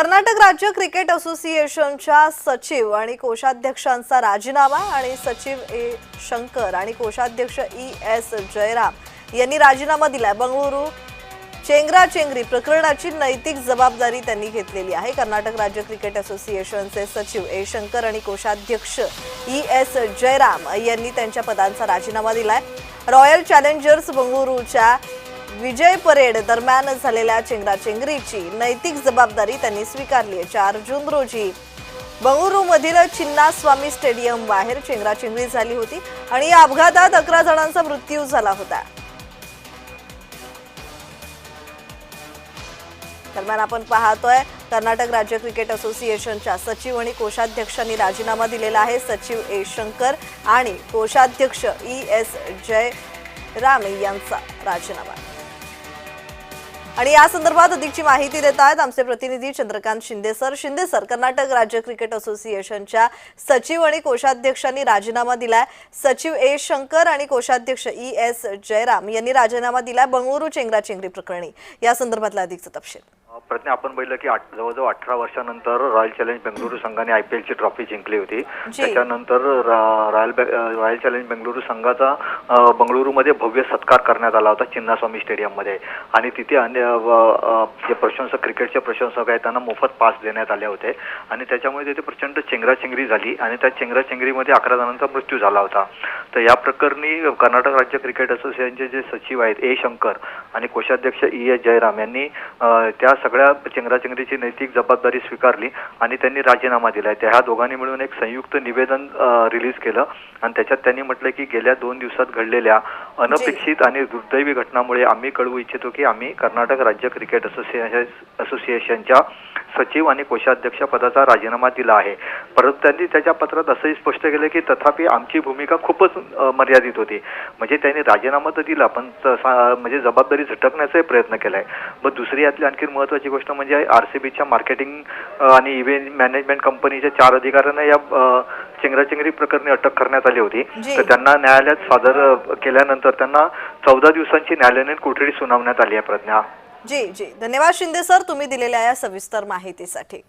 कर्नाटक राज्य क्रिकेट असोसिएशनच्या सचिव आणि कोषाध्यक्षांचा राजीनामा आणि सचिव ए शंकर आणि कोषाध्यक्ष ई एस जयराम यांनी राजीनामा दिलाय. बंगळुरू चेंगरा चेंगरी प्रकरणाची नैतिक जबाबदारी त्यांनी घेतलेली आहे. कर्नाटक राज्य क्रिकेट असोसिएशनचे सचिव ए शंकर आणि कोषाध्यक्ष ई एस जयराम यांनी त्यांच्या पदांचा राजीनामा दिलाय. रॉयल चॅलेंजर्स बंगळुरूच्या विजय परेड दरम्यान झालेल्या चेंगराचेंगरीची नैतिक जबाबदारी त्यांनी स्वीकारली आहे. चार जून रोजी बंगळुरूमधील चिन्नास्वामी स्टेडियम बाहेर चेंगराचेंगरी झाली होती आणि या अपघातात अकरा जणांचा मृत्यू झाला होता. दरम्यान आपण पाहतोय कर्नाटक राज्य क्रिकेट असोसिएशनच्या सचिव आणि कोषाध्यक्षांनी राजीनामा दिलेला आहे. सचिव ए. शंकर आणि कोषाध्यक्ष ई. एस. जय राम यांचा राजीनामा. आणि या संदर्भात अधिकची माहिती देत आहेत आमचे प्रतिनिधी चंद्रकांत शिंदे सर. शिंदे सर कर्नाटक राज्य क्रिकेट असोसिएशनच्या सचिव आणि कोषाध्यक्षांनी राजीनामा दिलाय. सचिव ए. शंकर आणि कोषाध्यक्ष ई. एस. जयराम यांनी राजीनामा दिलाय बंगळुरू चेंगराचेंगरी प्रकरणी. या संदर्भातला अधिकचा तपशील. प्रज्ञा आपण बघितलं की जवळजवळ अठरा वर्षानंतर रॉयल चॅलेंज बेंगळुरू संघाने आय पी एलची ट्रॉफी जिंकली होती. त्याच्यानंतर रॉयल रॉयल चॅलेंज बेंगळुरू संघाचा बंगळुरूमध्ये भव्य सत्कार करण्यात आला होता चिन्नास्वामी स्टेडियममध्ये. आणि तिथे अन्य जे प्रशंसक क्रिकेटचे प्रशंसक आहेत त्यांना मोफत पास देण्यात आले होते. आणि त्याच्यामुळे तिथे प्रचंड चेंगराचेंगरी झाली आणि त्या चेंगराचेंगरीमध्ये अकरा जणांचा मृत्यू झाला होता. तर या प्रकरणी कर्नाटक राज्य क्रिकेट असोसिएशनचे जे सचिव आहेत ए शंकर आणि कोषाध्यक्ष ई एस जयराम यांनी त्या सगळ्या चेंगराचेंगरीची नैतिक जबाबदारी स्वीकारली आणि त्यांनी राजीनामा दिलाय. त्या ह्या दोघांनी मिळून एक संयुक्त निवेदन रिलीज केलं. आणि त्याच्यात त्यांनी म्हटलं की गेल्या दोन दिवसात घडलेल्या अनपेक्षित आणि दुर्दैवी घटनामुळे आम्ही कळवू इच्छितो की आम्ही कर्नाटक राज्य क्रिकेट असोसिएशन असोसिएशनच्या सचिव आणि कोषाध्यक्ष पदाचा राजीनामा दिला आहे. परंतु त्यांनी त्याच्या पत्रात असंही स्पष्ट केलं की तथापि आमची भूमिका खूपच मर्यादित होती. म्हणजे त्यांनी राजीनामा तर दिला पण म्हणजे जबाबदारी झटकण्याचाही प्रयत्न केलाय. मग दुसरी यातली आणखी महत्वाची गोष्ट म्हणजे आर सी बीच्या मार्केटिंग आणि इव्हेंट मॅनेजमेंट कंपनीच्या चार अधिकाऱ्यांना या चेंगराचेंगरी प्रकरणी अटक करण्यात आली होती. तर त्यांना न्यायालयात सादर केल्यानंतर त्यांना चौदा दिवसांची न्यायालयीन कोठडी सुनावण्यात आली आहे प्रज्ञा. जी जी. धन्यवाद शिंदे सर तुम्ही दिलेल्या या सविस्तर माहितीसाठी.